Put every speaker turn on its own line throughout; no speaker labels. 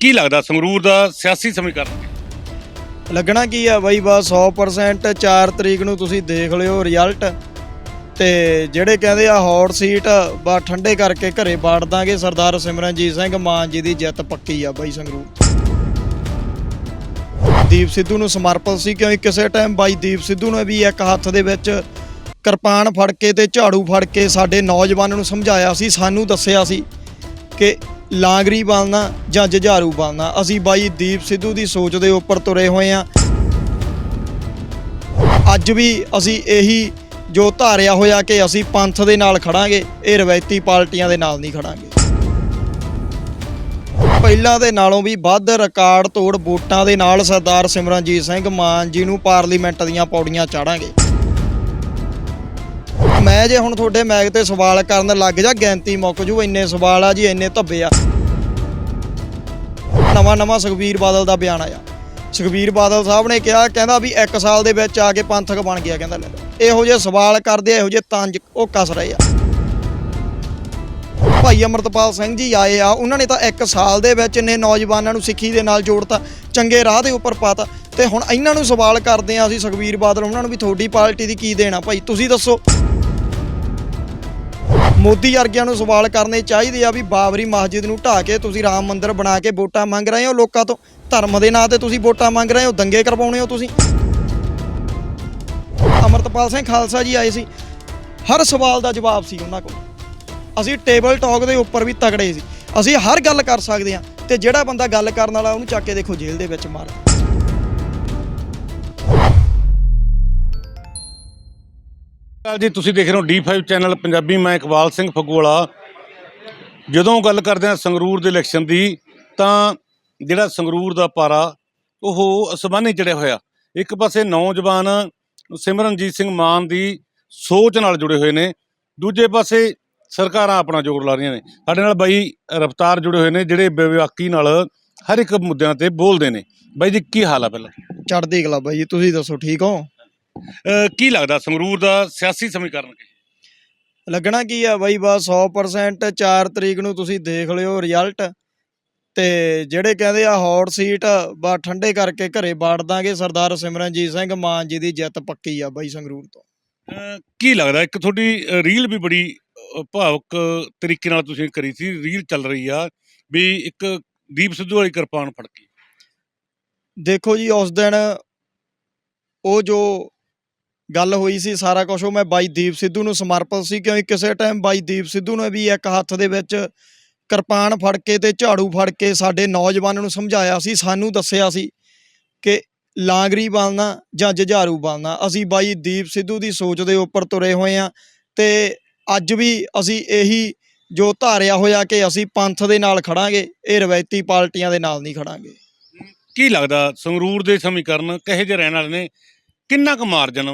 ਕੀ ਲੱਗਦਾ ਸੰਗਰੂਰ ਦਾ ਸਿਆਸੀ ਸਮੀਕਰਨ?
ਲੱਗਣਾ ਕੀ ਆ ਬਾਈ, ਬਸ 100% 4 ਤਰੀਕ ਨੂੰ ਤੁਸੀਂ ਦੇਖ ਲਿਓ ਰਿਜ਼ਲਟ ਤੇ ਜਿਹੜੇ ਕਹਿੰਦੇ ਆ ਹੌਟ ਸੀਟ ਬਾ ਠੰਡੇ ਕਰਕੇ ਘਰੇ ਬਾੜ ਦਾਂਗੇ ਸਰਦਾਰ ਸਿਮਰਨਜੀਤ ਸਿੰਘ, ਮਾਨ ਜੀ ਦੀ ਜਿੱਤ ਪੱਕੀ ਆ ਬਾਈ ਸੰਗਰੂਰ। ਦੀਪ ਸਿੱਧੂ ਨੂੰ ਸਮਰਪਿਤ ਸੀ ਕਿਉਂਕਿ ਕਿਸੇ ਟਾਈਮ ਬਾਈ ਦੀਪ ਸਿੱਧੂ ਨੇ ਵੀ ਇੱਕ ਹੱਥ ਦੇ ਵਿੱਚ ਕਿਰਪਾਨ ਫੜ ਕੇ ਤੇ ਝਾੜੂ ਫੜ ਕੇ ਸਾਡੇ ਨੌਜਵਾਨ ਨੂੰ ਸਮਝਾਇਆ ਸੀ, ਸਾਨੂੰ ਦੱਸਿਆ ਸੀ ਕਿ ਲਾਂਗਰੀ ਬਣਨਾ ਜਾਂ ਜੁਝਾਰੂ ਬਣਨਾ ਅਸੀਂ ਬਾਈ ਦੀਪ ਸਿੱਧੂ ਦੀ ਸੋਚ ਦੇ ਉੱਪਰ ਤੁਰੇ ਹੋਏ ਆ ਅੱਜ ਵੀ ਅਸੀਂ ਇਹੀ ਜੋ ਧਾਰਿਆ ਹੋਇਆ ਕਿ ਅਸੀਂ ਪੰਥ ਦੇ ਨਾਲ ਖੜਾਂਗੇ, ਇਹ ਰਵਾਇਤੀ ਪਾਰਟੀਆਂ ਦੇ ਨਾਲ ਨਹੀਂ ਖੜਾਂਗੇ। ਪਹਿਲਾਂ ਦੇ ਨਾਲੋਂ ਵੀ ਵੱਧ ਰਿਕਾਰਡ ਤੋੜ ਵੋਟਾਂ ਦੇ ਨਾਲ ਸਰਦਾਰ ਸਿਮਰਨਜੀਤ ਸਿੰਘ ਮਾਨ ਜੀ ਨੂੰ ਪਾਰਲੀਮੈਂਟ ਦੀਆਂ ਪੌੜੀਆਂ ਚਾੜਾਂਗੇ। ਮੈਂ ਜੇ ਹੁਣ ਤੁਹਾਡੇ ਮੈਗ ਤੇ ਸਵਾਲ ਕਰਨ ਲੱਗ ਜਾ, ਗਿਣਤੀ ਮੁੱਕ ਜੂ, ਇੰਨੇ ਸਵਾਲ ਆ ਜੀ, ਇੰਨੇ ਧੱਬੇ ਆ। ਨਵਾਂ ਨਵਾਂ ਸੁਖਬੀਰ ਬਾਦਲ ਦਾ ਬਿਆਨ ਆਇਆ। ਸੁਖਬੀਰ ਬਾਦਲ ਸਾਹਿਬ ਨੇ ਕਿਹਾ, ਕਹਿੰਦਾ ਵੀ 1 ਸਾਲ ਦੇ ਵਿੱਚ ਆ ਕੇ ਪੰਥਕ ਬਣ ਗਿਆ, ਕਹਿੰਦਾ ਲੈ ਇਹੋ ਜਿਹੇ ਸਵਾਲ ਕਰਦੇ ਆ, ਇਹੋ ਜਿਹੇ ਤੰਜ ਉਹ ਕਸ ਰਹੇ ਆ। ਭਾਈ ਅਮਰਤਪਾਲ ਸਿੰਘ ਜੀ ਆਏ ਆ, ਉਹਨਾਂ ਨੇ ਤਾਂ 1 ਸਾਲ ਦੇ ਵਿੱਚ ਇੰਨੇ ਨੌਜਵਾਨਾਂ ਨੂੰ ਸਿੱਖੀ ਦੇ ਨਾਲ ਜੋੜਤਾ, ਚੰਗੇ ਰਾਹ ਦੇ ਉੱਪਰ ਪਾਤਾ। ਤੇ ਹੁਣ ਇਹਨਾਂ ਨੂੰ ਸਵਾਲ ਕਰਦੇ ਆ ਅਸੀਂ ਸੁਖਬੀਰ ਬਾਦਲ, ਉਹਨਾਂ ਨੂੰ ਵੀ ਤੁਹਾਡੀ ਪਾਰਟੀ ਦੀ ਕੀ ਦੇਣਾ ਭਾਈ, ਤੁਸੀਂ ਦੱਸੋ। ਮੋਦੀ ਵਰਗਿਆਂ ਨੂੰ ਸਵਾਲ ਕਰਨੇ ਚਾਹੀਦੇ ਆ ਵੀ ਬਾਬਰੀ ਮਸਜਿਦ ਨੂੰ ਢਾਹ ਕੇ ਤੁਸੀਂ ਰਾਮ ਮੰਦਿਰ ਬਣਾ ਕੇ ਵੋਟਾਂ ਮੰਗ ਰਹੇ ਹੋ ਲੋਕਾਂ ਤੋਂ? ਧਰਮ ਦੇ ਨਾਂ ਤੇ ਤੁਸੀਂ ਵੋਟਾਂ ਮੰਗ ਰਹੇ ਹੋ, ਦੰਗੇ ਕਰਵਾਉਣੇ ਹੋ ਤੁਸੀਂ? ਅਮਰਤਪਾਲ ਸਿੰਘ ਖਾਲਸਾ ਜੀ ਆਏ ਸੀ। ਹਰ ਸਵਾਲ ਦਾ ਜਵਾਬ ਸੀ ਉਹਨਾਂ ਕੋਲ। ਅਸੀਂ ਟੇਬਲ ਟਾਕ ਦੇ ਉੱਪਰ ਵੀ ਤਗੜੇ ਸੀ। ਅਸੀਂ ਹਰ ਗੱਲ ਕਰ ਸਕਦੇ ਹਾਂ ਤੇ ਜਿਹੜਾ ਬੰਦਾ ਗੱਲ ਕਰਨ ਵਾਲਾ ਉਹਨੂੰ ਚੱਕ ਕੇ ਦੇਖੋ ਜੇਲ੍ਹ ਦੇ ਵਿੱਚ ਮਾਰ
ਸਤਿ ਜੀ, ਤੁਸੀਂ ਦੇਖ ਰਹੇ ਹੋ D5 ਚੈਨਲ ਪੰਜਾਬੀ, ਮੈਂ ਇਕਬਾਲ ਸਿੰਘ ਫਗਵਾਲਾ ਜਦੋਂ ਗੱਲ ਕਰਦੇ ਹਾਂ ਸੰਗਰੂਰ ਦੇ ਇਲੈਕਸ਼ਨ ਦੀ, ਤਾਂ ਜਿਹੜਾ ਸੰਗਰੂਰ ਦਾ ਪਾਰਾ, ਉਹ ਅਸਮਾਨੀ ਚੜਿਆ ਹੋਇਆ। ਇੱਕ ਪਾਸੇ ਨੌਜਵਾਨ ਸਿਮਰਨਜੀਤ ਸਿੰਘ ਮਾਨ ਦੀ ਸੋਚ ਨਾਲ ਜੁੜੇ ਹੋਏ ਨੇ, ਦੂਜੇ ਪਾਸੇ ਸਰਕਾਰਾਂ ਆਪਣਾ ਜ਼ੋਰ ਲਾ ਰਹੀਆਂ ਨੇ। ਸਾਡੇ ਨਾਲ ਬਾਈ ਰਫਤਾਰ ਜੁੜੇ ਹੋਏ ਨੇ, ਜਿਹੜੇ ਵਿਵਾਕੀ ਨਾਲ ਹਰ ਇੱਕ ਮੁੱਦਿਆਂ ਤੇ ਬੋਲਦੇ ਨੇ। ਬਾਈ ਜੀ, ਕੀ ਹਾਲ ਆ ਪਹਿਲਾਂ?
ਚੜਦੀ ਕਲਾ ਬਾਈ ਜੀ, ਤੁਸੀਂ ਦੱਸੋ, ਠੀਕ ਹੋ?
ਅਹ ਕੀ ਲੱਗਦਾ ਸੰਗਰੂਰ ਦਾ ਸਿਆਸੀ ਸਮੀਕਰਨ ਕੀ?
ਲੱਗਣਾ ਕੀ ਆ ਬਾਈ ਬਸ 100% 4 ਤਰੀਕ ਨੂੰ ਤੁਸੀਂ ਦੇਖ ਲਿਓ ਰਿਜ਼ਲਟ ਤੇ ਜਿਹੜੇ ਕਹਿੰਦੇ ਆ ਹੌਟ ਸੀਟ ਬਾ ਠੰਡੇ ਕਰਕੇ ਘਰੇ ਬਾੜ ਦਾਂਗੇ ਸਰਦਾਰ ਸਿਮਰਨਜੀਤ ਸਿੰਘ ਮਾਨ ਜੀ ਦੀ ਜਿੱਤ ਪੱਕੀ ਆ ਬਾਈ ਸੰਗਰੂਰ ਤੋਂ।
ਅਹ ਕੀ ਲੱਗਦਾ ਇੱਕ ਤੁਹਾਡੀ ਅਹ ਰੀਲ ਵੀ ਬੜੀ ਅਹ ਭਾਵੁਕ ਤਰੀਕੇ ਨਾਲ ਤੁਸੀਂ ਕਰੀ ਸੀ ਰੀਲ ਚੱਲ ਰਹੀ ਆ ਵੀ ਇੱਕ ਦੀਪ ਸਿੱਧੂ ਵਾਲੀ ਕਿਰਪਾਨ ਫੜ ਕੇ
ਦੇਖੋ ਜੀ ਉਸ ਦਿਨ ਉਹ ਜੋ ਗੱਲ ਹੋਈ ਸੀ ਸਾਰਾ ਕੁਝ ਉਹ ਮੈਂ ਬਾਈ ਦੀਪ ਸਿੱਧੂ ਨੂੰ ਸਮਰਪਿਤ ਸੀ, ਕਿਉਂਕਿ ਕਿਸੇ ਟਾਈਮ ਬਾਈ ਦੀਪ ਸਿੱਧੂ ਨੇ ਵੀ ਇੱਕ ਹੱਥ ਦੇ ਵਿੱਚ ਕਿਰਪਾਨ ਫੜ ਕੇ ਤੇ ਝਾੜੂ ਫੜ ਕੇ ਸਾਡੇ ਨੌਜਵਾਨਾਂ ਨੂੰ ਸਮਝਾਇਆ ਸੀ, ਸਾਨੂੰ ਦੱਸਿਆ ਸੀ ਕਿ ਲਾਂਗਰੀ ਬਣਨਾ ਜਾਂ ਜੁਝਾਰੂ ਬਾਲਣਾ। ਅਸੀਂ ਬਾਈ ਦੀਪ ਸਿੱਧੂ ਦੀ ਸੋਚ ਦੇ ਉੱਪਰ ਤੁਰੇ ਹੋਏ ਆ ਤੇ ਅੱਜ ਵੀ ਅਸੀਂ ਇਹੀ ਜੋ ਧਾਰਿਆ ਹੋਇਆ ਕਿ ਅਸੀਂ ਪੰਥ ਦੇ ਨਾਲ ਖੜਾਂਗੇ, ਇਹ ਰਵਾਇਤੀ ਪਾਰਟੀਆਂ ਦੇ ਨਾਲ ਨਹੀਂ ਖੜਾਂਗੇ।
ਕੀ ਲੱਗਦਾ ਸੰਗਰੂਰ ਦੇ ਸਮੀਕਰਨ ਕਹੇ ਜਿਹੇ ਰਹਿਣ ਵਾਲੇ ਨੇ? ਕਿੰਨਾ ਕੁ ਮਾਰਜਨ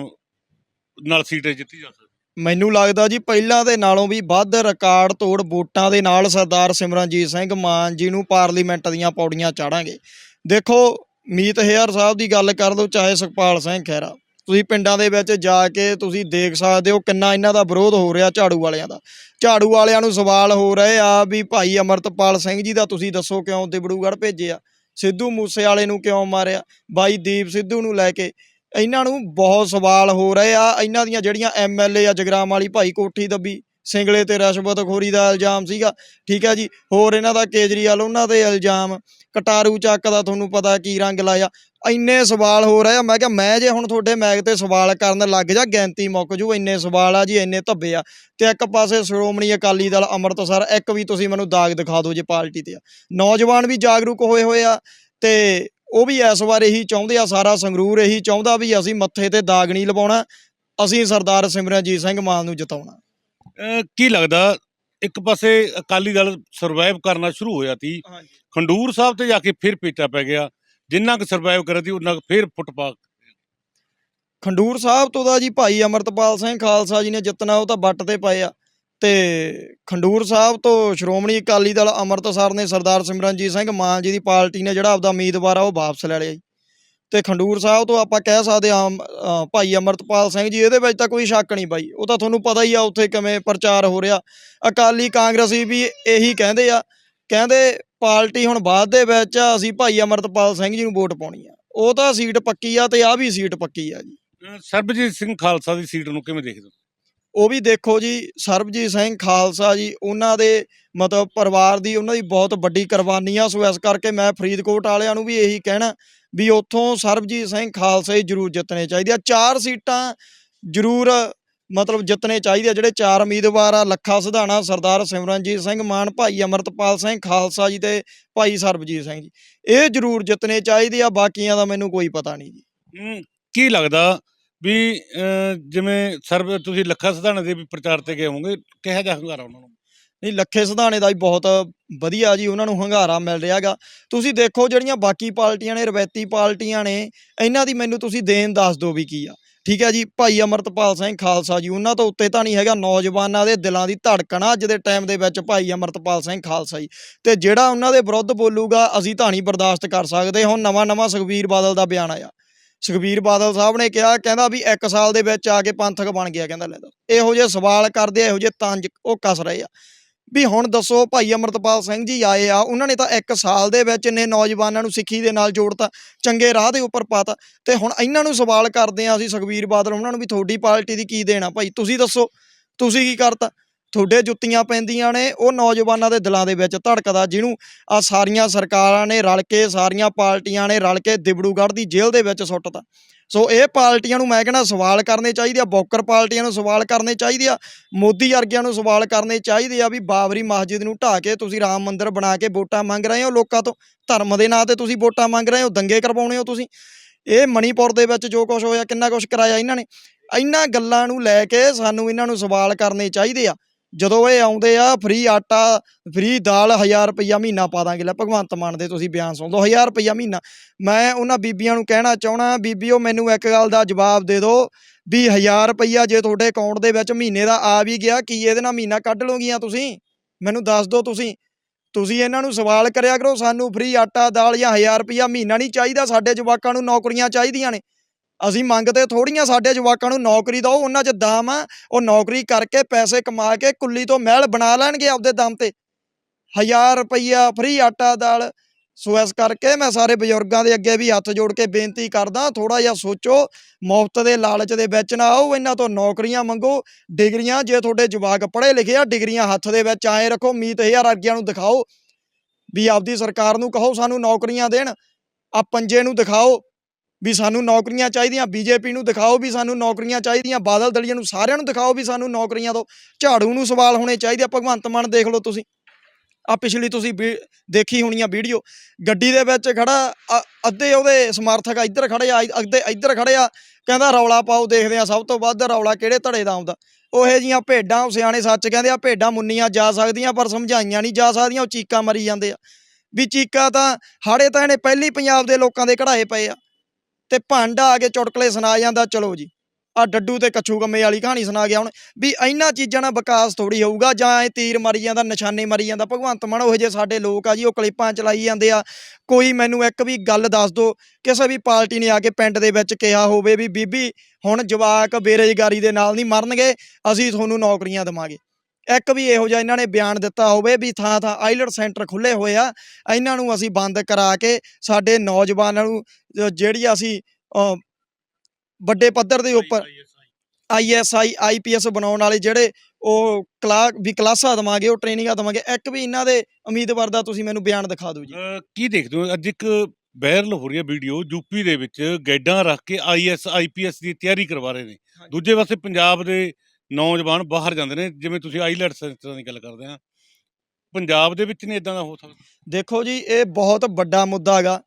ਨਾਲ ਸੀਟੇ ਜਿੱਤੀ ਜਾ ਸਕਦੀ।
ਮੈਨੂੰ ਲੱਗਦਾ ਜੀ ਪਹਿਲਾਂ ਦੇ ਨਾਲੋਂ ਵੀ ਵੱਧ ਰਿਕਾਰਡ ਤੋੜ ਵੋਟਾਂ ਦੇ ਨਾਲ ਸਰਦਾਰ ਸਿਮਰਨਜੀਤ ਸਿੰਘ ਮਾਨ ਜੀ ਨੂੰ ਪਾਰਲੀਮੈਂਟ ਦੀਆਂ ਪੌੜੀਆਂ ਚਾੜਾਂਗੇ। ਦੇਖੋ, ਮੀਤ ਹੇਅਰ ਸਾਹਿਬ ਦੀ ਗੱਲ ਕਰ ਲਓ, ਚਾਹੇ ਸੁਖਪਾਲ ਸਿੰਘ ਖਹਿਰਾ। ਤੁਸੀਂ ਪਿੰਡਾਂ ਦੇ ਵਿੱਚ ਜਾ ਕੇ ਤੁਸੀਂ ਦੇਖ ਸਕਦੇ ਹੋ ਕਿੰਨਾ ਇਹਨਾਂ ਦਾ ਵਿਰੋਧ ਹੋ ਰਿਹਾ ਝਾੜੂ ਵਾਲਿਆਂ ਦਾ। ਝਾੜੂ ਵਾਲਿਆਂ ਨੂੰ ਸਵਾਲ ਹੋ ਰਹੇ ਆ ਵੀ ਭਾਈ ਅਮਰਤਪਾਲ ਸਿੰਘ ਜੀ ਦਾ ਤੁਸੀਂ ਦੱਸੋ ਕਿਉਂ ਦਿਬੜੂਗੜ੍ਹ ਭੇਜਿਆ? ਸਿੱਧੂ ਮੂਸੇ ਵਾਲੇ ਨੂੰ ਕਿਉਂ ਮਾਰਿਆ? ਬਾਈ ਦੀਪ ਸਿੱਧੂ ਨੂੰ ਲੈ ਕੇ ਇਹਨਾਂ ਨੂੰ ਬਹੁਤ ਸਵਾਲ ਹੋ ਰਹੇ ਆ। ਇਹਨਾਂ ਦੀਆਂ ਜਿਹੜੀਆਂ ਐਮਐਲਏ ਆ, ਜਗਰਾਮ ਵਾਲੀ ਭਾਈ ਕੋਠੀ ਦੱਬੀ, ਸਿੰਗਲੇ ਤੇ ਰਿਸ਼ਵਤਖੋਰੀ ਦਾ ਇਲਜ਼ਾਮ ਸੀਗਾ। ਠੀਕ ਹੈ ਜੀ, ਹੋਰ ਇਹਨਾਂ ਦਾ ਕੇਜਰੀਵਾਲ, ਉਹਨਾਂ ਤੇ ਇਲਜ਼ਾਮ, ਕਟਾਰੂ ਚੱਕ ਦਾ ਤੁਹਾਨੂੰ ਪਤਾ ਕੀ ਰੰਗ ਲਾਇਆ। ਇੰਨੇ ਸਵਾਲ ਹੋ ਰਹੇ ਆ, ਮੈਂ ਕਿਹਾ ਮੈਂ ਜੇ ਹੁਣ ਤੁਹਾਡੇ ਮੈਗ ਤੇ ਸਵਾਲ ਕਰਨ ਲੱਗ ਜਾ, ਗਿਣਤੀ ਮੁੱਕ ਜੂ, ਇੰਨੇ ਸਵਾਲ ਆ ਜੀ, ਇੰਨੇ ਧੱਬੇ ਆ। ਤੇ ਇੱਕ ਪਾਸੇ ਸ਼੍ਰੋਮਣੀ ਅਕਾਲੀ ਦਲ ਅੰਮ੍ਰਿਤਸਰ, ਇੱਕ ਵੀ ਤੁਸੀਂ ਮੈਨੂੰ ਦਾਗ ਦਿਖਾ ਦਿਓ ਜੇ ਪਾਰਟੀ ਤੇ ਆ। ਨੌਜਵਾਨ ਵੀ ਜਾਗਰੂਕ ਹੋਏ ਹੋਏ ਆ, ਤੇ ਉਹ ਵੀ ਇਸ ਵਾਰ ਇਹੀ ਚਾਹੁੰਦੇ ਆ ਸਾਰਾ ਸੰਗਰੂਰ ਇਹੀ ਚਾਹੁੰਦਾ ਵੀ ਅਸੀਂ ਮੱਥੇ ਤੇ ਦਾਗ ਨਹੀਂ ਲਵਾਉਣਾ ਅਸੀਂ ਸਰਦਾਰ ਸਿਮਰਨਜੀਤ ਸਿੰਘ ਮਾਨ ਨੂੰ ਜਿਤਾਉਣਾ।
ਅਹ ਕੀ ਲੱਗਦਾ ਇੱਕ ਪਾਸੇ ਅਕਾਲੀ ਦਲ ਸਰਵਾਈਵ ਕਰਨਾ ਸ਼ੁਰੂ ਹੋਇਆ ਸੀ
ਹਾਂਜੀ।
ਖੰਡੂਰ ਸਾਹਿਬ ਤੇ ਜਾ ਕੇ ਫਿਰ ਪੇਚਾ ਪੈ ਗਿਆ ਜਿੰਨਾ ਕੁ ਸਰਵਾਈਵ ਕਰਿਆ ਸੀ ਉਹਨਾਂ ਕੁ ਫਿਰ ਫੁੱਟਪਾਕ
ਖੰਡੂਰ ਸਾਹਿਬ ਤੋਂ ਦਾ ਜੀ ਭਾਈ ਅਮਰਤਪਾਲ ਸਿੰਘ ਖਾਲਸਾ ਜੀ ਨੇ ਜਿੱਤਣਾ ਉਹ ਤਾਂ ਵੱਟ ਤੇ ਪਏ ਆ। ਤੇ ਖੰਡੂਰ ਸਾਹਿਬ ਤੋਂ ਸ਼੍ਰੋਮਣੀ ਅਕਾਲੀ ਦਲ ਅੰਮ੍ਰਿਤਸਰ ਨੇ ਸਰਦਾਰ ਸਿਮਰਨਜੀਤ ਸਿੰਘ ਮਾਨ ਜੀ ਦੀ ਪਾਰਟੀ ਨੇ ਜਿਹੜਾ ਆਪਦਾ ਉਮੀਦਵਾਰ ਆ ਉਹ ਵਾਪਸ ਲੈ ਲਿਆ ਜੀ। ਤੇ ਖੰਡੂਰ ਸਾਹਿਬ ਤੋਂ ਆਪਾਂ ਕਹਿ ਸਕਦੇ ਹਾਂ ਭਾਈ ਅਮਰਤਪਾਲ ਸਿੰਘ ਜੀ ਇਹਦੇ ਵਿੱਚ ਤਾਂ ਕੋਈ ਸ਼ੱਕ ਨਹੀਂ ਬਾਈ। ਉਹ ਤਾਂ ਤੁਹਾਨੂੰ ਪਤਾ ਹੀ ਆ ਉੱਥੇ ਕਿਵੇਂ ਪ੍ਰਚਾਰ ਹੋ ਰਿਹਾ। ਅਕਾਲੀ ਕਾਂਗਰਸੀ ਵੀ ਇਹੀ ਕਹਿੰਦੇ ਆ ਕਹਿੰਦੇ ਪਾਰਟੀ ਹੁਣ ਬਾਅਦ ਦੇ ਵਿੱਚ ਆ, ਅਸੀਂ ਭਾਈ ਅਮਰਤਪਾਲ ਸਿੰਘ ਜੀ ਨੂੰ ਵੋਟ ਪਾਉਣੀ ਆ। ਉਹ ਤਾਂ ਸੀਟ ਪੱਕੀ ਆ ਤੇ ਆ ਵੀ ਸੀਟ ਪੱਕੀ ਆ ਜੀ।
ਸਰਬਜੀਤ ਸਿੰਘ ਖਾਲਸਾ ਦੀ ਸੀਟ ਨੂੰ ਕਿਵੇਂ ਦੇਖਦੇ ਹੋ?
ਉਹ ਵੀ ਦੇਖੋ ਜੀ, ਸਰਬਜੀਤ ਸਿੰਘ ਖਾਲਸਾ ਜੀ, ਉਹਨਾਂ ਦੇ ਮਤਲਬ ਪਰਿਵਾਰ ਦੀ ਉਹਨਾਂ ਦੀ ਬਹੁਤ ਵੱਡੀ ਕੁਰਬਾਨੀ ਆ। ਸੋ ਇਸ ਕਰਕੇ ਮੈਂ ਫਰੀਦਕੋਟ ਵਾਲਿਆਂ ਨੂੰ ਵੀ ਇਹੀ ਕਹਿਣਾ ਵੀ ਉੱਥੋਂ ਸਰਬਜੀਤ ਸਿੰਘ ਖਾਲਸਾ ਹੀ ਜ਼ਰੂਰ ਜਿੱਤਣੇ ਚਾਹੀਦੇ ਆ। ਚਾਰ ਸੀਟਾਂ ਜ਼ਰੂਰ ਮਤਲਬ ਜਿੱਤਣੇ ਚਾਹੀਦੇ ਆ, ਜਿਹੜੇ ਚਾਰ ਉਮੀਦਵਾਰ ਆ, ਲੱਖਾ ਸਿਧਾਣਾ, ਸਰਦਾਰ ਸਿਮਰਨਜੀਤ ਸਿੰਘ ਮਾਨ, ਭਾਈ ਅਮਰਤਪਾਲ ਸਿੰਘ ਖਾਲਸਾ ਜੀ ਤੇ ਭਾਈ ਸਰਬਜੀਤ ਸਿੰਘ ਜੀ। ਇਹ ਜ਼ਰੂਰ ਜਿੱਤਣੇ ਚਾਹੀਦੇ ਆ, ਬਾਕੀਆਂ ਦਾ ਮੈਨੂੰ ਕੋਈ ਪਤਾ ਨਹੀਂ ਜੀ।
ਕੀ ਲੱਗਦਾ ਵੀ ਜਿਵੇਂ ਸਰਬ, ਤੁਸੀਂ ਲੱਖਾ ਸਿਧਾਣੇ ਦੇ ਵੀ ਪ੍ਰਚਾਰ ਤੇ ਗਏ ਹੋਵੋਗੇ, ਕਿਹੋ ਜਿਹਾ ਹੰਗਾਰਾ ਉਹਨਾਂ ਨੂੰ?
ਨਹੀਂ, ਲੱਖੇ ਸਿਧਾਣੇ ਦਾ ਵੀ ਬਹੁਤ ਵਧੀਆ ਜੀ, ਉਹਨਾਂ ਨੂੰ ਹੰਗਾਰਾ ਮਿਲ ਰਿਹਾਗਾ ਤੁਸੀਂ ਦੇਖੋ ਜਿਹੜੀਆਂ ਬਾਕੀ ਪਾਰਟੀਆਂ ਨੇ ਰਵੈਤੀ ਪਾਰਟੀਆਂ ਨੇ, ਇਹਨਾਂ ਦੀ ਮੈਨੂੰ ਤੁਸੀਂ ਦੇਣ ਦੱਸ ਦਿਓ ਵੀ ਕੀ ਆ। ਠੀਕ ਹੈ ਜੀ, ਭਾਈ ਅਮਰਤਪਾਲ ਸਿੰਘ ਖਾਲਸਾ ਜੀ, ਉਹਨਾਂ ਤੋਂ ਉੱਤੇ ਤਾਂ ਨਹੀਂ ਹੈਗਾ, ਨੌਜਵਾਨਾਂ ਦੇ ਦਿਲਾਂ ਦੀ ਧੜਕਣ ਅੱਜ ਦੇ ਟਾਈਮ ਦੇ ਵਿੱਚ ਭਾਈ ਅਮਰਤਪਾਲ ਸਿੰਘ ਖਾਲਸਾ ਜੀ। ਤੇ ਜਿਹੜਾ ਉਹਨਾਂ ਦੇ ਵਿਰੁੱਧ ਬੋਲੂਗਾ, ਅਸੀਂ ਤਾਂ ਨਹੀਂ ਬਰਦਾਸ਼ਤ ਕਰ ਸਕਦੇ, ਹੁਣ ਨਵਾਂ ਨਵਾਂ ਸੁਖਬੀਰ ਬਾਦਲ ਦਾ ਬਿਆਨ ਆਇਆ। ਸੁਖਬੀਰ ਬਾਦਲ ਸਾਹਿਬ ਨੇ ਕਿਹਾ, ਕਹਿੰਦਾ ਵੀ 1 ਸਾਲ ਦੇ ਵਿੱਚ ਆ ਕੇ ਪੰਥਕ ਬਣ ਗਿਆ, ਕਹਿੰਦਾ ਲੈ ਇਹੋ ਜਿਹੇ ਸਵਾਲ ਕਰਦੇ ਇਹੋ ਜਿਹੇ ਤੰਜ ਉਹ ਕੱਸ ਰਹੇ ਆ। ਵੀ ਹੁਣ ਦੱਸੋ ਭਾਈ ਅਮਰਤਪਾਲ ਸਿੰਘ ਜੀ ਆਏ ਆ, ਉਹਨਾਂ ਨੇ ਤਾਂ 1 ਸਾਲ ਦੇ ਵਿੱਚ ਇੰਨੇ ਨੌਜਵਾਨਾਂ ਨੂੰ ਸਿੱਖੀ ਦੇ ਨਾਲ ਜੋੜਤਾ, ਚੰਗੇ ਰਾਹ ਦੇ ਉੱਪਰ ਪਾਤਾ। ਤੇ ਹੁਣ ਇਹਨਾਂ ਨੂੰ ਸਵਾਲ ਕਰਦੇ ਆ ਅਸੀਂ ਸੁਖਬੀਰ ਬਾਦਲ, ਉਹਨਾਂ ਨੂੰ ਵੀ ਤੁਹਾਡੀ ਪਾਰਟੀ ਦੀ ਕੀ ਦੇਣਾ ਭਾਈ? ਤੁਸੀਂ ਦੱਸੋ, ਤੁਸੀਂ ਕੀ ਕਰਤਾ? ਤੁਹਾਡੇ ਜੁੱਤੀਆਂ ਪੈਂਦੀਆਂ ਨੇ, ਉਹ ਨੌਜਵਾਨਾਂ ਦੇ ਦਿਲਾਂ ਦੇ ਵਿੱਚ ਧੜਕਦਾ, ਜਿਹਨੂੰ ਆ ਸਾਰੀਆਂ ਸਰਕਾਰਾਂ ਨੇ ਰਲ ਕੇ, ਸਾਰੀਆਂ ਪਾਰਟੀਆਂ ਨੇ ਰਲ ਕੇ ਦਿਬੜੂਗੜ੍ਹ ਦੀ ਜੇਲ੍ਹ ਦੇ ਵਿੱਚ ਸੁੱਟਤਾ। ਸੋ ਇਹ ਪਾਰਟੀਆਂ ਨੂੰ ਮੈਂ ਕਹਿੰਦਾ ਸਵਾਲ ਕਰਨੇ ਚਾਹੀਦੇ ਆ, ਬੌਕਰ ਪਾਰਟੀਆਂ ਨੂੰ ਸਵਾਲ ਕਰਨੇ ਚਾਹੀਦੇ ਆ, ਮੋਦੀ ਵਰਗਿਆਂ ਨੂੰ ਸਵਾਲ ਕਰਨੇ ਚਾਹੀਦੇ ਆ ਵੀ ਬਾਬਰੀ ਮਸਜਿਦ ਨੂੰ ਢਾਹ ਕੇ ਤੁਸੀਂ ਰਾਮ ਮੰਦਿਰ ਬਣਾ ਕੇ ਵੋਟਾਂ ਮੰਗ ਰਹੇ ਹੋ ਲੋਕਾਂ ਤੋਂ? ਧਰਮ ਦੇ ਨਾਂ ਤੇ ਤੁਸੀਂ ਵੋਟਾਂ ਮੰਗ ਰਹੇ ਹੋ, ਦੰਗੇ ਕਰਵਾਉਣੇ ਹੋ ਤੁਸੀਂ? ਇਹ ਮਣੀਪੁਰ ਦੇ ਵਿੱਚ ਜੋ ਕੁਝ ਹੋਇਆ, ਕਿੰਨਾ ਕੁਝ ਕਰਾਇਆ ਇਹਨਾਂ ਨੇ? ਇਹਨਾਂ ਗੱਲਾਂ ਨੂੰ ਲੈ ਕੇ ਸਾਨੂੰ ਇਹਨਾਂ ਨੂੰ ਸਵਾਲ ਕਰਨੇ ਚਾਹੀਦੇ ਆ। ਜਦੋਂ ਇਹ ਆਉਂਦੇ ਆ ਫ੍ਰੀ ਆਟਾ ਫ੍ਰੀ ਦਾਲ 1000 ਰੁਪਈਆ ਮਹੀਨਾ ਪਾ ਦਾਂਗੇ ਲੈ, ਭਗਵੰਤ ਮਾਨ ਦੇ ਤੁਸੀਂ ਬਿਆਨ ਸੁਣ ਲਓ 1000 ਰੁਪਈਆ ਮਹੀਨਾ। ਮੈਂ ਉਹਨਾਂ ਬੀਬੀਆਂ ਨੂੰ ਕਹਿਣਾ ਚਾਹਣਾ ਬੀਬੀਓ ਮੈਨੂੰ ਇੱਕ ਗੱਲ ਦਾ ਜਵਾਬ ਦੇ ਦਿਓ ਵੀ 1000 ਰੁਪਈਆ ਜੇ ਤੁਹਾਡੇ ਅਕਾਊਂਟ ਦੇ ਵਿੱਚ ਮਹੀਨੇ ਦਾ ਆ ਵੀ ਗਿਆ, ਕੀ ਇਹਦੇ ਨਾਲ ਮਹੀਨਾ ਕੱਢ ਲਓਗੀਆਂ ਤੁਸੀਂ? ਮੈਨੂੰ ਦੱਸ ਦਿਓ ਤੁਸੀਂ। ਤੁਸੀਂ ਇਹਨਾਂ ਨੂੰ ਸਵਾਲ ਕਰਿਆ ਕਰੋ, ਸਾਨੂੰ ਫ੍ਰੀ ਆਟਾ, ਦਾਲ ਜਾਂ 1000 ਰੁਪਈਆ ਮਹੀਨਾ ਨਹੀਂ ਚਾਹੀਦਾ, ਸਾਡੇ ਜਵਾਕਾਂ ਨੂੰ ਨੌਕਰੀਆਂ ਚਾਹੀਦੀਆਂ ਨੇ। ਅਸੀਂ ਮੰਗਦੇ ਥੋੜੀਆਂ ਸਾਡੇ ਜਵਾਕਾਂ ਨੂੰ ਨੌਕਰੀ ਦਿਓ, ਉਹਨਾਂ 'ਚ ਦਮ ਆ, ਉਹ ਨੌਕਰੀ ਕਰਕੇ ਪੈਸੇ ਕਮਾ ਕੇ ਕੁੱਲੀ ਤੋਂ ਮਹਿਲ ਬਣਾ ਲੈਣਗੇ ਆਪਦੇ ਦਮ ਤੇ। 1000 ਰੁਪਈਆ ਫ੍ਰੀ ਆਟਾ ਦਾਲ, ਸੋ ਇਸ ਕਰਕੇ ਮੈਂ ਸਾਰੇ ਬਜ਼ੁਰਗਾਂ ਦੇ ਅੱਗੇ ਵੀ ਹੱਥ ਜੋੜ ਕੇ ਬੇਨਤੀ ਕਰਦਾ ਥੋੜਾ ਜਿਹਾ ਸੋਚੋ, ਮੁਫਤ ਦੇ ਲਾਲਚ ਦੇ ਵਿੱਚ ਨਾ ਆਓ, ਇਹਨਾਂ ਤੋਂ ਨੌਕਰੀਆਂ ਮੰਗੋ, ਡਿਗਰੀਆਂ, ਜੇ ਤੁਹਾਡੇ ਜਵਾਕ ਪੜ੍ਹੇ ਲਿਖੇ ਆ, ਡਿਗਰੀਆਂ ਹੱਥ ਦੇ ਵਿੱਚ ਆਏ ਰੱਖੋ, ਮੀਤ ਹਜ਼ਾਰ ਅੱਗਿਆਂ ਨੂੰ ਦਿਖਾਓ, ਵੀ ਆਪਦੀ ਸਰਕਾਰ ਨੂੰ ਕਹੋ ਸਾਨੂੰ ਨੌਕਰੀਆਂ ਦੇਣ ਆ ਪੰਜੇ ਨੂੰ ਦਿਖਾਓ। ਵੀ ਸਾਨੂੰ ਨੌਕਰੀਆਂ ਚਾਹੀਦੀਆਂ, ਬੀਜੇਪੀ ਨੂੰ ਦਿਖਾਓ ਵੀ ਸਾਨੂੰ ਨੌਕਰੀਆਂ ਚਾਹੀਦੀਆਂ, ਬਾਦਲ ਦਲੀਆ ਨੂੰ ਸਾਰਿਆਂ ਨੂੰ ਦਿਖਾਓ ਵੀ ਸਾਨੂੰ ਨੌਕਰੀਆਂ ਦਿਓ। ਝਾੜੂ ਨੂੰ ਸਵਾਲ ਹੋਣੇ ਚਾਹੀਦੇ ਆ, ਭਗਵੰਤ ਮਾਨ ਦੇਖ ਲਓ ਤੁਸੀਂ। ਆ ਪਿਛਲੀ ਤੁਸੀਂ ਵੀ- ਦੇਖੀ ਹੋਣੀ ਆ ਵੀਡੀਓ। ਗੱਡੀ ਦੇ ਵਿੱਚ ਖੜਾ, ਅ- ਅੱਧੇ ਉਹਦੇ ਸਮਰਥਕ ਇੱਧਰ ਖੜੇ ਆ ਅੱਧੇ ਇੱਧਰ ਖੜੇ ਆ, ਕਹਿੰਦਾ ਰੌਲਾ ਪਾਓ, ਦੇਖਦੇ ਆ ਸਭ ਤੋਂ ਵੱਧ ਰੌਲਾ ਕਿਹੜੇ ਧੜੇ ਦਾ ਆਉਂਦਾ। ਉਹੇ ਜੀਆਂ ਭੇਡਾਂ ਸਿਆਣੇ ਸੱਚ ਕਹਿੰਦੇ ਆ, ਭੇਡਾਂ ਮੁੰਨੀਆਂ ਜਾ ਸਕਦੀਆਂ, ਪਰ ਸਮਝਾਈਆਂ ਨਹੀਂ ਜਾ ਸਕਦੀਆਂ, ਉਹ ਚੀਕਾਂ ਮਰੀ ਜਾਂਦੇ ਆ। ਵੀ ਚੀਕਾਂ ਤਾਂ ਹਾੜੇ ਤਾਂ ਇਹਨੇ ਪਹਿਲੀ ਪੰਜਾਬ ਦੇ ਲੋਕਾਂ ਦੇ ਕਢਾਏ ਪਏ ਆ। ਤੇ ਭਾਂਡਾ ਆ ਕੇ ਚੁਟਕਲੇ ਸੁਣਾ ਜਾਂਦਾ, ਚਲੋ ਜੀ। ਆ ਡੱਡੂ ਤੇ ਕੱਛੂ ਕੰਮੇ ਵਾਲੀ ਕਹਾਣੀ ਸੁਣਾ ਗਿਆ ਹੁਣ, ਵੀ ਇਹਨਾਂ ਚੀਜ਼ਾਂ ਨਾਲ ਵਿਕਾਸ ਥੋੜੀ ਹੋਊਗਾ, ਜਾਂ ਇਹ ਤੀਰ ਮਾਰੀ ਜਾਂਦਾ, ਨਿਸ਼ਾਨੇ ਮਾਰੀ ਜਾਂਦਾ, ਭਗਵੰਤ ਮਾਨ ਉਹ ਜੇ ਸਾਡੇ ਲੋਕ ਆ ਜੀ, ਉਹ ਕਲਿੱਪਾਂ ਚਲਾਈ ਜਾਂਦੇ ਆ। ਕੋਈ ਮੈਨੂੰ ਇੱਕ ਵੀ ਗੱਲ ਦੱਸ ਦਿਓ ਕਿਸੇ ਵੀ ਪਾਰਟੀ ਨੇ ਆ ਕੇ ਪਿੰਡ ਦੇ ਵਿੱਚ ਕਿਹਾ ਹੋਵੇ ਵੀ ਬੀਬੀ, ਹੁਣ ਜਵਾਕ ਬੇਰੁਜ਼ਗਾਰੀ ਦੇ ਨਾਲ ਨਹੀਂ ਮਰਨਗੇ, ਅਸੀਂ ਤੁਹਾਨੂੰ ਨੌਕਰੀਆਂ ਦੇਵਾਂਗੇ। ਇੱਕ ਵੀ ਇਹੋ ਜਿਹਾ ਇਹਨਾਂ ਨੇ ਬਿਆਨ ਦਿੱਤਾ ਹੋਵੇ ਵੀ ਥਾਂ ਥਾਂ ਆਈਲਟ ਸੈਂਟਰ ਖੁੱਲੇ ਹੋਏ ਆ ਇਹਨਾਂ ਨੂੰ ਅਸੀਂ ਬੰਦ ਕਰਾ ਕੇ ਸਾਡੇ ਨੌਜਵਾਨਾਂ ਨੂੰ ਜਿਹੜੀ ਅਸੀਂ ਵੱਡੇ ਪੱਧਰ ਦੇ ਉੱਪਰ ਆਈਐਸਆਈ ਆਈਪੀਐਸ ਬਣਾਉਣ ਵਾਲੇ ਜਿਹੜੇ ਉਹ ਕਲਾ ਵੀ ਕਲਾਸਾਂ ਦਵਾਂਗੇ ਉਹ ਟ੍ਰੇਨਿੰਗਾਂ ਦਵਾਂਗੇ ਇੱਕ ਵੀ ਇਹਨਾਂ ਦੇ ਉਮੀਦਵਾਰ ਦਾ ਤੁਸੀਂ ਮੈਨੂੰ ਬਿਆਨ ਦਿਖਾ ਦਿਓ ਜੀ।
ਕੀ ਦੇਖਦੇ ਹੋ? ਅੱਜ ਇੱਕ ਵਾਇਰਲ ਹੋ ਰਹੀ ਹੈ ਵੀਡੀਓ ਯੂਪੀ ਦੇ ਵਿੱਚ ਗੈਡਾਂ ਰੱਖ ਕੇ ਆਈਐਸ ਆਈਪੀਐਸ ਦੀ ਤਿਆਰੀ ਕਰਵਾ ਰਹੇ ਨੇ। ਦੂਜੇ ਪਾਸੇ ਪੰਜਾਬ ਦੇ ਨੌਜਵਾਨ ਬਾਹਰ ਜਾਂਦੇ ਨੇ, ਜਿਵੇਂ ਤੁਸੀਂ ਆਈਲੈਟਸ ਸੈਂਟਰਾਂ ਦੀ ਗੱਲ ਕਰਦੇ ਆ। ਪੰਜਾਬ ਦੇ ਵਿੱਚ ਨਹੀਂ ਇਦਾਂ ਦਾ ਹੋ ਸਕਦਾ?
ਦੇਖੋ ਜੀ, ਇਹ ਬਹੁਤ ਵੱਡਾ ਮੁੱਦਾ ਹੈਗਾ।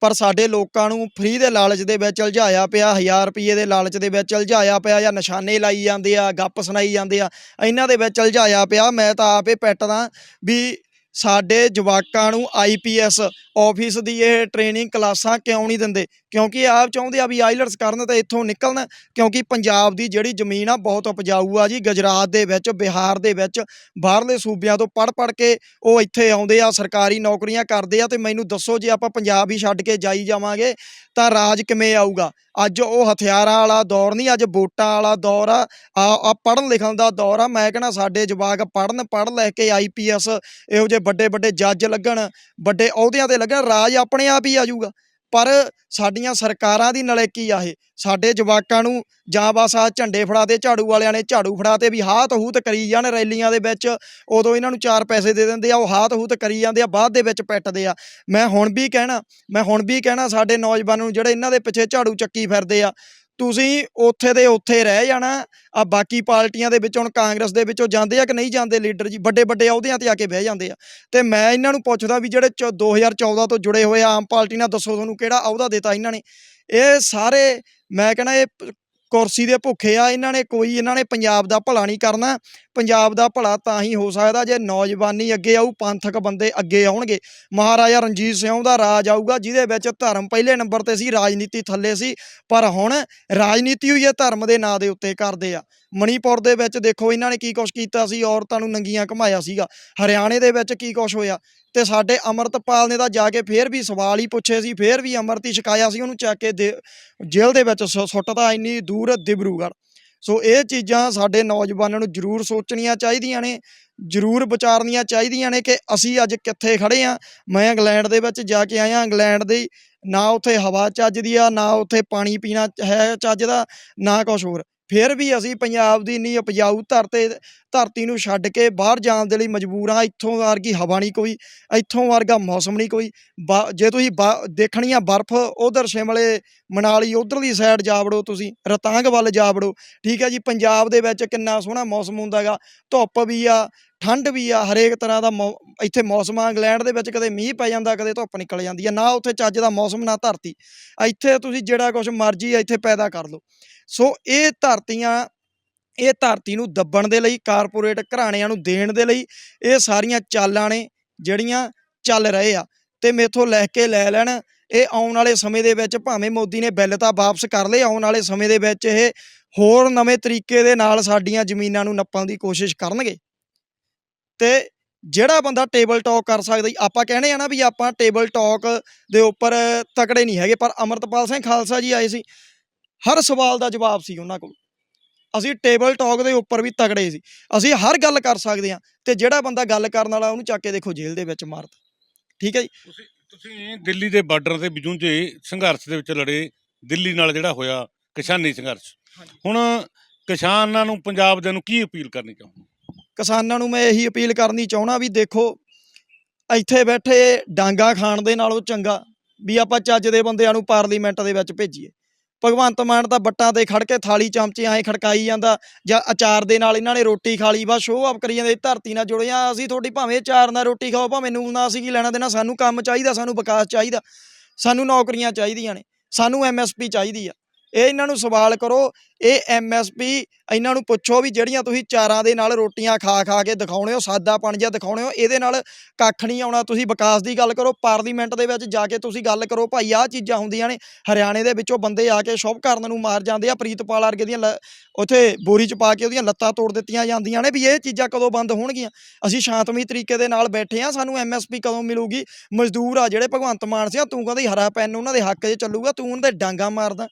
ਪਰ ਸਾਡੇ ਲੋਕਾਂ ਨੂੰ ਫ੍ਰੀ ਦੇ ਲਾਲਚ ਦੇ ਵਿੱਚ ਉਲਝਾਇਆ ਪਿਆ 1000 ਰੁਪਏ ਦੇ ਲਾਲਚ ਦੇ ਵਿੱਚ ਉਲਝਾਇਆ ਪਿਆ ਜਾਂ ਨਿਸ਼ਾਨੇ ਲਾਈ ਜਾਂਦੇ ਆ, ਗੱਪ ਸੁਣਾਈ ਜਾਂਦੇ ਆ, ਇਹਨਾਂ ਦੇ ਵਿੱਚ ਉਲਝਾਇਆ ਪਿਆ। ਮੈਂ ਤਾਂ ਆਪੇ ਪੈਟਦਾ ਵੀ ਸਾਡੇ ਜਵਾਕਾਂ ਨੂੰ ਆਈਪੀਐਸ ਆਫਿਸ ਦੀ ਇਹ ਟ੍ਰੇਨਿੰਗ ਕਲਾਸਾਂ ਕਿਉਂ ਨਹੀਂ ਦਿੰਦੇ? ਕਿਉਂਕਿ ਆਪ ਚਾਹੁੰਦੇ ਆ ਵੀ ਆਈਲਟਸ ਕਰਨ ਤੇ ਇੱਥੋਂ ਨਿਕਲਣ, ਕਿਉਂਕਿ ਪੰਜਾਬ ਦੀ ਜਿਹੜੀ ਜ਼ਮੀਨ ਆ ਬਹੁਤ ਉਪਜਾਊ ਆ ਜੀ, ਗੁਜਰਾਤ ਦੇ ਵਿੱਚ, ਬਿਹਾਰ ਦੇ ਵਿੱਚ, ਬਾਹਰਲੇ ਸੂਬਿਆਂ ਤੋਂ ਪੜ ਪੜ ਕੇ ਉਹ ਇੱਥੇ ਆਉਂਦੇ ਆ, ਸਰਕਾਰੀ ਨੌਕਰੀਆਂ ਕਰਦੇ ਆ ਤੇ ਮੈਨੂੰ ਦੱਸੋ ਜੇ ਆਪਾਂ ਪੰਜਾਬ ਹੀ ਛੱਡ ਕੇ ਜਾਈ ਜਾਵਾਂਗੇ ਤਾਂ ਰਾਜ ਕਿਵੇਂ ਆਊਗਾ? ਅੱਜ ਉਹ ਹਥਿਆਰਾਂ ਵਾਲਾ ਦੌਰ ਨਹੀਂ, ਅੱਜ ਵੋਟਾਂ ਵਾਲਾ ਦੌਰ ਆ। ਆ ਪੜ੍ਹਨ ਲਿਖਣ ਦਾ ਦੌਰ ਆ। ਮੈਂ ਕਹਿੰਦਾ ਸਾਡੇ ਜਵਾਕ ਪੜ੍ਹਨ, ਪੜ੍ਹ ਲੈ ਕੇ ਆਈਪੀਐਸ ਇਹੋ ਜਿਹੇ ਵੱਡੇ ਵੱਡੇ ਜੱਜ ਲੱਗਣ, ਵੱਡੇ ਅਹੁਦਿਆਂ ਤੇ ਲੱਗਣ, ਰਾਜ ਆਪਣੇ ਆਪ ਹੀ ਆ ਜਾਊਗਾ। ਪਰ ਸਾਡੀਆਂ ਸਰਕਾਰਾਂ ਦੀ ਨਲੇਕੀ ਆ ਇਹ? ਸਾਡੇ ਜਵਾਕਾਂ ਨੂੰ ਜਾਂ ਬਸ ਆ ਝੰਡੇ ਫੜਾਤੇ ਝਾੜੂ ਵਾਲਿਆਂ ਨੇ ਝਾੜੂ ਫੜਾਤੇ ਵੀ ਹਾਤ ਹੂਤ ਕਰੀ ਜਾਣ ਰੈਲੀਆਂ ਦੇ ਵਿੱਚ, ਉਦੋਂ ਇਹਨਾਂ ਨੂੰ ਚਾਰ ਪੈਸੇ ਦੇ ਦਿੰਦੇ ਆ, ਉਹ ਹਾਤ ਹੂਤ ਕਰੀ ਜਾਂਦੇ ਆ, ਬਾਅਦ ਦੇ ਵਿੱਚ ਪੈਟਦੇ ਆ। ਮੈਂ ਹੁਣ ਵੀ ਕਹਿਣਾ, ਮੈਂ ਹੁਣ ਵੀ ਕਹਿਣਾ, ਸਾਡੇ ਨੌਜਵਾਨਾਂ ਨੂੰ ਜਿਹੜੇ ਇਹਨਾਂ ਦੇ ਪਿੱਛੇ ਝਾੜੂ ਚੱਕੀ ਫਿਰਦੇ ਆ ਤੁਸੀਂ ਉੱਥੇ ਦੇ ਉੱਥੇ ਰਹਿ ਜਾਣਾ ਆ ਬਾਕੀ ਪਾਰਟੀਆਂ ਦੇ ਵਿੱਚ, ਹੁਣ ਕਾਂਗਰਸ ਦੇ ਵਿੱਚੋਂ ਜਾਂਦੇ ਆ ਕਿ ਨਹੀਂ ਜਾਂਦੇ ਲੀਡਰ ਜੀ? ਵੱਡੇ ਵੱਡੇ ਅਹੁਦਿਆਂ ਤੇ ਆ ਕੇ ਬਹਿ ਜਾਂਦੇ ਆ। ਤੇ ਮੈਂ ਇਹਨਾਂ ਨੂੰ ਪੁੱਛਦਾ ਵੀ ਜਿਹੜੇ ਚ- 2014 ਤੋਂ ਜੁੜੇ ਹੋਏ ਆਮ ਪਾਰਟੀ ਨਾਲ ਦੱਸੋ ਤੁਹਾਨੂੰ ਕਿਹੜਾ ਅਹੁਦਾ ਦਿੱਤਾ ਇਹਨਾਂ ਨੇ? ਇਹ ਸਾਰੇ, ਮੈਂ ਕਹਿੰਦਾ ਇਹ ਕੁਰਸੀ ਦੇ ਭੁੱਖੇ ਆ, ਇਹਨਾਂ ਨੇ ਕੋਈ, ਇਹਨਾਂ ਨੇ ਪੰਜਾਬ ਦਾ ਭਲਾ ਨਹੀਂ ਕਰਨਾ। ਪੰਜਾਬ ਦਾ ਭਲਾ ਤਾਂ ਹੀ ਹੋ ਸਕਦਾ ਜੇ ਨੌਜਵਾਨੀ ਅੱਗੇ ਆਊ, ਪੰਥਕ ਬੰਦੇ ਅੱਗੇ ਆਉਣਗੇ। ਮਹਾਰਾਜਾ ਰਣਜੀਤ ਸਿੰਘ ਦਾ ਰਾਜ ਆਊਗਾ, ਜਿਹਦੇ ਵਿੱਚ ਧਰਮ ਪਹਿਲੇ ਨੰਬਰ ਤੇ ਸੀ, ਰਾਜਨੀਤੀ ਥੱਲੇ ਸੀ। ਪਰ ਹੁਣ ਰਾਜਨੀਤੀ ਹੋਈ ਹੈ ਧਰਮ ਦੇ ਨਾਂ ਦੇ ਉੱਤੇ ਕਰਦੇ ਆ। ਮਣੀਪੁਰ ਦੇ ਵਿੱਚ ਦੇਖੋ, ਇਹਨਾਂ ਨੇ ਕੀ ਕੁਛ ਕੀਤਾ ਸੀ, ਔਰਤਾਂ ਨੂੰ ਨੰਗੀਆਂ ਘਮਾਇਆ ਸੀਗਾ। ਹਰਿਆਣੇ ਦੇ ਵਿੱਚ ਕੀ ਕੁਛ ਹੋਇਆ? ਤੇ ਸਾਡੇ ਅਮਰਤਪਾਲ ਨੇ ਤਾਂ ਜਾ ਕੇ ਫੇਰ ਵੀ ਸਵਾਲ ਹੀ ਪੁੱਛੇ ਸੀ, ਫੇਰ ਵੀ ਅਮਰਤੀ ਛਕਾਇਆ ਸੀ, ਉਹਨੂੰ ਚੱਕ ਕੇ ਦੇ- ਜੇਲ੍ਹ ਦੇ ਵਿੱਚ ਸੁੱਟਦਾ ਇੰਨੀ ਦੂਰ ਦਿਬਰੂਗੜ੍ਹ। ਸੋ ਇਹ ਚੀਜ਼ਾਂ ਸਾਡੇ ਨੌਜਵਾਨਾਂ ਨੂੰ ਜ਼ਰੂਰ ਸੋਚਣੀਆਂ ਚਾਹੀਦੀਆਂ ਨੇ, ਜ਼ਰੂਰ ਵਿਚਾਰਨੀਆਂ ਚਾਹੀਦੀਆਂ ਨੇ ਕਿ ਅਸੀਂ ਅੱਜ ਕਿੱਥੇ ਖੜੇ ਆ ਮੈਂ ਇੰਗਲੈਂਡ ਦੇ ਵਿੱਚ ਜਾ ਕੇ ਆਇਆ, ਇੰਗਲੈਂਡ ਦੀ, ਨਾ ਉੱਥੇ ਹਵਾ ਚੱਜਦੀ ਆ, ਨਾ ਉੱਥੇ ਪਾਣੀ ਪੀਣਾ ਹੈ ਚੱਜ ਦਾ ਨਾ ਕੁਛ ਹੋਰ। ਫਿਰ ਵੀ ਅਸੀਂ ਪੰਜਾਬ ਦੀ ਇੰਨੀ ਉਪਜਾਊ ਧਰਤੇ, ਧਰਤੀ ਨੂੰ ਛੱਡ ਕੇ ਬਾਹਰ ਜਾਣ ਦੇ ਲਈ ਮਜਬੂਰ ਹਾਂ। ਇੱਥੋਂ ਵਰਗੀ ਹਵਾ ਨਹੀਂ ਕੋਈ, ਇੱਥੋਂ ਵਰਗਾ ਮੌਸਮ ਨਹੀਂ ਕੋਈ। ਬਾ- ਜੇ ਤੁਸੀਂ ਬਾ- ਦੇਖਣੀ ਆ ਬਰਫ਼ ਉਧਰ ਸ਼ਿਮਲੇ, ਮਨਾਲੀ, ਉਧਰਲੀ ਸਾਈਡ ਜਾ ਵੜੋ ਤੁਸੀਂ, ਰਤਾਂਗ ਵੱਲ ਜਾ ਵੜੋ, ਠੀਕ ਹੈ ਜੀ, ਪੰਜਾਬ ਦੇ ਵਿੱਚ ਕਿੰਨਾ ਸੋਹਣਾ ਮੌਸਮ ਹੁੰਦਾਗਾ ਧੁੱਪ ਵੀ ਆ, ਠੰਡ ਵੀ ਆ, ਹਰੇਕ ਤਰ੍ਹਾਂ ਦਾ ਮੌ- ਇੱਥੇ ਮੌਸਮ ਆ, ਇੰਗਲੈਂਡ ਦੇ ਵਿੱਚ ਕਦੇ ਮੀਂਹ ਪੈ ਜਾਂਦਾ, ਕਦੇ ਧੁੱਪ ਨਿਕਲ ਜਾਂਦੀ ਆ ਨਾ ਉੱਥੇ ਚੱਜ ਦਾ ਮੌਸਮ, ਨਾ ਧਰਤੀ। ਇੱਥੇ ਤੁਸੀਂ ਜਿਹੜਾ ਕੁਝ ਮਰਜ਼ੀ ਆ ਇੱਥੇ ਪੈਦਾ ਕਰ ਲਓ। ਸੋ ਇਹ ਧਰਤੀਆਂ, ਇਹ ਧਰਤੀ ਨੂੰ ਦੱਬਣ ਦੇ ਲਈ, ਕਾਰਪੋਰੇਟ ਘਰਾਣਿਆਂ ਨੂੰ ਦੇਣ ਦੇ ਲਈ ਇਹ ਸਾਰੀਆਂ ਚਾਲਾਂ ਨੇ, ਜਿਹੜੀਆਂ ਚੱਲ ਰਹੇ ਆ। ਤੇ ਮੇਥੋਂ ਲੈ ਕੇ ਲੈ ਲੈਣ, ਇਹ ਆਉਣ ਵਾਲੇ ਸਮੇਂ ਦੇ ਵਿੱਚ ਭਾਵੇਂ ਮੋਦੀ ਨੇ ਬਿੱਲ ਤਾਂ ਵਾਪਸ ਕਰ ਲਏ, ਆਉਣ ਵਾਲੇ ਸਮੇਂ ਦੇ ਵਿੱਚ ਇਹ ਹੋਰ ਨਵੇਂ ਤਰੀਕੇ ਦੇ ਨਾਲ ਸਾਡੀਆਂ ਜ਼ਮੀਨਾਂ ਨੂੰ ਨੱਪਣ ਦੀ ਕੋਸ਼ਿਸ਼ ਕਰਨਗੇ। ਤੇ ਜਿਹੜਾ ਬੰਦਾ ਟੇਬਲ ਟਾਕ ਕਰ ਸਕਦਾ, ਆਪਾਂ ਕਹਿੰਦੇ ਆ ਨਾ ਵੀ ਆਪਾਂ ਟੇਬਲ ਟਾਕ ਦੇ ਉੱਪਰ ਤਕੜੇ ਨਹੀਂ ਹੈਗੇ, ਪਰ ਅਮਰਤਪਾਲ ਸਿੰਘ ਖਾਲਸਾ ਜੀ ਆਏ ਸੀ ਹਰ ਸਵਾਲ ਦਾ ਜਵਾਬ ਸੀ ਉਹਨਾਂ ਕੋਲ। ਅਸੀਂ ਟੇਬਲ ਟਾਕ ਦੇ ਉੱਪਰ ਵੀ ਤਗੜੇ ਸੀ। ਅਸੀਂ ਹਰ ਗੱਲ ਕਰ ਸਕਦੇ ਹਾਂ ਤੇ ਜਿਹੜਾ ਬੰਦਾ ਗੱਲ ਕਰਨ ਵਾਲਾ ਉਹਨੂੰ ਚੱਕ ਕੇ ਦੇਖੋ ਜੇਲ੍ਹ ਦੇ ਵਿੱਚ ਮਾਰਤਾ ਠੀਕ ਹੈ ਜੀ?
ਤੁਸੀਂ ਤੁਸੀਂ ਦਿੱਲੀ ਦੇ ਬਾਰਡਰ ਤੇ ਵਿਜੂੰਜੇ ਸੰਘਰਸ਼ ਦੇ ਵਿੱਚ ਲੜੇ ਦਿੱਲੀ ਨਾਲ ਜਿਹੜਾ ਹੋਇਆ ਕਿਸਾਨੀ ਸੰਘਰਸ਼। ਹੁਣ ਕਿਸਾਨਾਂ ਨੂੰ ਪੰਜਾਬ ਦੇ ਨੂੰ ਕੀ ਅਪੀਲ ਕਰਨੀ ਚਾਹੁੰਦੇ
ਕਿਸਾਨਾਂ ਨੂੰ ਮੈਂ ਇਹੀ ਅਪੀਲ ਕਰਨੀ ਚਾਹਣਾ ਵੀ ਦੇਖੋ ਇੱਥੇ ਬੈਠੇ ਡਾਂਗਾ ਖਾਣ ਦੇ ਨਾਲੋਂ ਚੰਗਾ ਵੀ ਆਪਾਂ ਚੱਜ ਦੇ ਬੰਦਿਆਂ ਨੂੰ ਪਾਰਲੀਮੈਂਟ ਦੇ ਵਿੱਚ ਭੇਜੀਏ। ਭਗਵੰਤ ਮਾਨ ਤਾਂ ਬੱਟਾਂ ਤੇ ਖੜ ਕੇ ਥਾਲੀ ਚਮਚੇ ਐਂ ਖੜਕਾਈ ਜਾਂਦਾ, ਜਾਂ ਅਚਾਰ ਦੇ ਨਾਲ ਇਹਨਾਂ ਨੇ ਰੋਟੀ ਖਾ ਲਈ, ਬਸ ਸ਼ੋਅ ਆਪ ਕਰੀ ਜਾਂਦੇ, ਧਰਤੀ ਨਾਲ ਜੁੜੇ ਜੁੜਿਆ ਅਸੀਂ ਤੁਹਾਡੀ ਭਾਵੇਂ ਅਚਾਰ ਨਾਲ ਰੋਟੀ ਖਾਓ, ਭਾਵੇਂ ਨੂਨ ਨਾਲ ਅਸੀਂ ਕੀ ਲੈਣਾ ਦੇਣਾ, ਸਾਨੂੰ ਕੰਮ ਚਾਹੀਦਾ, ਸਾਨੂੰ ਵਿਕਾਸ ਚਾਹੀਦਾ, ਸਾਨੂੰ ਨੌਕਰੀਆਂ ਚਾਹੀਦੀਆਂ ਨੇ, ਸਾਨੂੰ ਐਮਐਸਪੀ ਚਾਹੀਦੀ ਆ। ਇਹ ਇਹਨਾਂ ਨੂੰ ਸਵਾਲ ਕਰੋ, ਇਹ ਐਮਐਸਪੀ ਇਹਨਾਂ ਨੂੰ ਪੁੱਛੋ ਵੀ ਜਿਹੜੀਆਂ ਤੁਸੀਂ ਚਾਰਾਂ ਦੇ ਨਾਲ ਰੋਟੀਆਂ ਖਾ ਖਾ ਕੇ ਦਿਖਾਉਣੇ ਹੋ, ਸਾਦਾ ਪਾਣੀ ਜਿਹਾ ਦਿਖਾਉਣੇ ਹੋ, ਇਹਦੇ ਨਾਲ ਕੱਖ ਨਹੀਂ ਆਉਣਾ, ਤੁਸੀਂ ਵਿਕਾਸ ਦੀ ਗੱਲ ਕਰੋ, ਪਾਰਲੀਮੈਂਟ ਦੇ ਵਿੱਚ ਜਾ ਕੇ ਤੁਸੀਂ ਗੱਲ ਕਰੋ, ਭਾਈ ਆਹ ਚੀਜ਼ਾਂ ਹੁੰਦੀਆਂ ਨੇ, ਹਰਿਆਣੇ ਦੇ ਵਿੱਚੋਂ ਬੰਦੇ ਆ ਕੇ ਸ਼ੁਭ ਕਰਨ ਨੂੰ ਮਾਰ ਜਾਂਦੇ ਆ, ਪ੍ਰੀਤਪਾਲ ਵਰਗੇ ਦੀਆਂ ਲ- ਉੱਥੇ ਬੋਰੀ ਚ ਪਾ ਕੇ ਉਹਦੀਆਂ ਲੱਤਾਂ ਤੋੜ ਦਿੱਤੀਆਂ ਜਾਂਦੀਆਂ ਨੇ ਵੀ ਇਹ ਚੀਜ਼ਾਂ ਕਦੋਂ ਬੰਦ ਹੋਣਗੀਆਂ? ਅਸੀਂ ਸ਼ਾਂਤਮਈ ਤਰੀਕੇ ਦੇ ਨਾਲ ਬੈਠੇ ਆ ਸਾਨੂੰ ਐਮਐਸਪੀ ਕਦੋਂ ਮਿਲੂਗੀ? ਮਜ਼ਦੂਰ ਆ ਜਿਹੜੇ ਭਗਵੰਤ ਮਾਨ ਸਿਆ, ਤੂੰ ਕਹਿੰਦਾ ਹਰਾ ਪੈਨ ਉਹਨਾਂ ਦੇ ਹੱਕ 'ਚ ਚੱਲੂਗਾ, ਤੂੰ ਉਹਨਾਂ ਦੇ ਡਾਂਗਾ ਮਾਰਦਾ।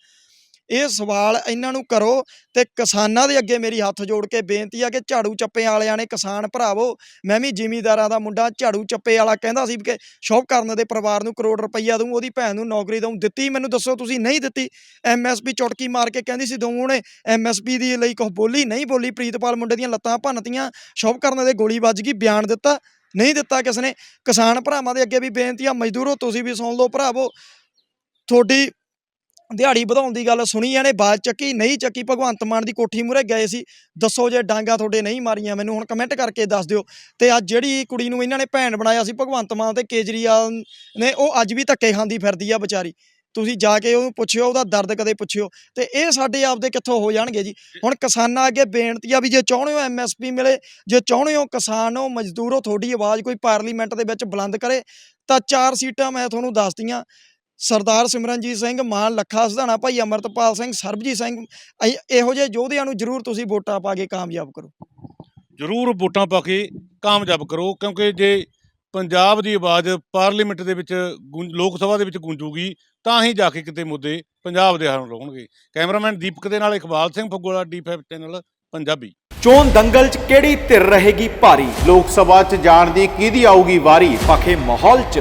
ਇਹ ਸਵਾਲ ਇਹਨਾਂ ਨੂੰ ਕਰੋ ਤੇ ਕਿਸਾਨਾਂ ਦੇ ਅੱਗੇ ਮੇਰੀ ਹੱਥ ਜੋੜ ਕੇ ਬੇਨਤੀ ਆ ਕਿ ਝਾੜੂ ਚੱਪੇ ਵਾਲਿਆਂ ਨੇ ਕਿਸਾਨ ਭਰਾਵੋ, ਮੈਂ ਵੀ ਜ਼ਿਮੀਂਦਾਰਾਂ ਦਾ ਮੁੰਡਾ, ਝਾੜੂ ਚੱਪੇ ਵਾਲਾ ਕਹਿੰਦਾ ਸੀ ਕਿ ਸ਼ੌਪ ਕਰਨ ਦੇ ਪਰਿਵਾਰ ਨੂੰ ਕਰੋੜ ਰੁਪਈਆ ਦਊਂ, ਉਹਦੀ ਭੈਣ ਨੂੰ ਨੌਕਰੀ ਦਊਂ, ਦਿੱਤੀ ਮੈਨੂੰ ਦੱਸੋ ਤੁਸੀਂ ਨਹੀਂ ਦਿੱਤੀ? ਐਮਐਸਪੀ ਚੁਟਕੀ ਮਾਰ ਕੇ ਕਹਿੰਦੀ ਸੀ ਦਊਂ ਉਹਨੇ ਐਮਐਸਪੀ ਦੀ ਲਈ ਕੁਛ ਬੋਲੀ ਨਹੀਂ ਬੋਲੀ, ਪ੍ਰੀਤਪਾਲ ਮੁੰਡੇ ਦੀਆਂ ਲੱਤਾਂ ਭੰਨਤੀਆਂ ਸ਼ੌਪ ਕਰਨ ਦੇ ਗੋਲੀ ਵੱਜ ਗਈ, ਬਿਆਨ ਦਿੱਤਾ, ਨਹੀਂ ਦਿੱਤਾ ਕਿਸ ਨੇ? ਕਿਸਾਨ ਭਰਾਵਾਂ ਦੇ ਅੱਗੇ ਵੀ ਬੇਨਤੀ ਆ, ਮਜ਼ਦੂਰੋ ਤੁਸੀਂ ਵੀ ਸੁਣ ਲਓ ਭਰਾਵੋ, ਤੁਹਾਡੀ ਦਿਹਾੜੀ ਵਧਾਉਣ ਦੀ ਗੱਲ ਸੁਣੀ ਇਹਨੇ ਬਾਤ ਚੱਕੀ, ਨਹੀਂ ਚੱਕੀ, ਭਗਵੰਤ ਮਾਨ ਦੀ ਕੋਠੀ ਮੂਰੇ ਗਏ ਸੀ। ਦੱਸੋ ਜੇ ਡਾਂਗਾ ਤੁਹਾਡੇ ਨਹੀਂ ਮਾਰੀਆਂ, ਮੈਨੂੰ ਹੁਣ ਕਮੈਂਟ ਕਰਕੇ ਦੱਸ ਦਿਓ। ਤੇ ਅੱਜ ਜਿਹੜੀ ਕੁੜੀ ਨੂੰ ਇਹਨਾਂ ਨੇ ਭੈਣ ਬਣਾਇਆ ਸੀ, ਭਗਵੰਤ ਮਾਨ ਤੇ ਕੇਜਰੀਵਾਲ ਨੇ, ਉਹ ਅੱਜ ਵੀ ਧੱਕੇ ਖਾਂਦੀ ਫਿਰਦੀ ਆ ਵਿਚਾਰੀ। ਤੁਸੀਂ ਜਾ ਕੇ ਉਹਨੂੰ ਪੁੱਛਿਓ, ਉਹਦਾ ਦਰਦ ਕਦੇ ਪੁੱਛਿਓ। ਤੇ ਇਹ ਸਾਡੇ ਆਪਦੇ ਕਿੱਥੋਂ ਹੋ ਜਾਣਗੇ ਜੀ? ਹੁਣ ਕਿਸਾਨਾਂ ਅੱਗੇ ਬੇਨਤੀ ਆ ਵੀ ਜੇ ਚਾਹੁੰਦੇ ਹੋ ਐਮਐਸਪੀ ਮਿਲੇ, ਜੇ ਚਾਹੁੰਦੇ ਹੋ ਕਿਸਾਨ ਹੋ, ਮਜ਼ਦੂਰ ਹੋ, ਤੁਹਾਡੀ ਆਵਾਜ਼ ਕੋਈ ਪਾਰਲੀਮੈਂਟ ਦੇ ਵਿੱਚ ਬੁਲੰਦ ਕਰੇ, ਤਾਂ ਚਾਰ ਸੀਟਾਂ ਮੈਂ ਤੁਹਾਨੂੰ ਦੱਸਦੀਆਂ। ਸਰਦਾਰ ਸਿਮਰਨਜੀਤ ਸਿੰਘ ਮਾਨ ਲੱਖਾ ਸਿਧਾਣਾ ਭਾਈ ਅਮਰਤਪਾਲ ਸਿੰਘ ਸਰਬਜੀਤ ਸਿੰਘ ਇਹ- ਇਹੋ ਜਿਹੇ ਯੋਧਿਆਂ ਨੂੰ ਜ਼ਰੂਰ ਤੁਸੀਂ ਵੋਟਾਂ ਪਾ ਕੇ ਕਾਮਯਾਬ ਕਰੋ।
ਜ਼ਰੂਰ ਵੋਟਾਂ ਪਾ ਕੇ ਕਾਮਯਾਬ ਕਰੋ ਕਿਉਂਕਿ ਜੇ ਪੰਜਾਬ ਦੀ ਆਵਾਜ਼ ਪਾਰਲੀਮੈਂਟ ਦੇ ਵਿੱਚ ਗੂੰਜ- ਲੋਕ ਸਭਾ ਦੇ ਵਿੱਚ ਗੂੰਜੂਗੀ ਤਾਂ ਹੀ ਜਾ ਕੇ ਕਿਤੇ ਮੁੱਦੇ ਪੰਜਾਬ ਦੇ ਹੱਲ ਹੋਣਗੇ। ਕੈਮਰਾਮੈਨ ਦੀਪਕ ਦੇ ਨਾਲ ਇਕਬਾਲ ਸਿੰਘ ਫਗਵਾੜਾ ਡੀ5 ਚੈਨਲ ਪੰਜਾਬੀ।
ਚੋਣ ਦੰਗਲ 'ਚ ਕਿਹੜੀ ਧਿਰ ਰਹੇਗੀ ਭਾਰੀ?
ਲੋਕ ਸਭਾ 'ਚ ਜਾਣ ਦੀ ਕਿਹਦੀ ਆਊਗੀ ਵਾਰੀ?
ਪਖੇ ਮਾਹੌਲ 'ਚ।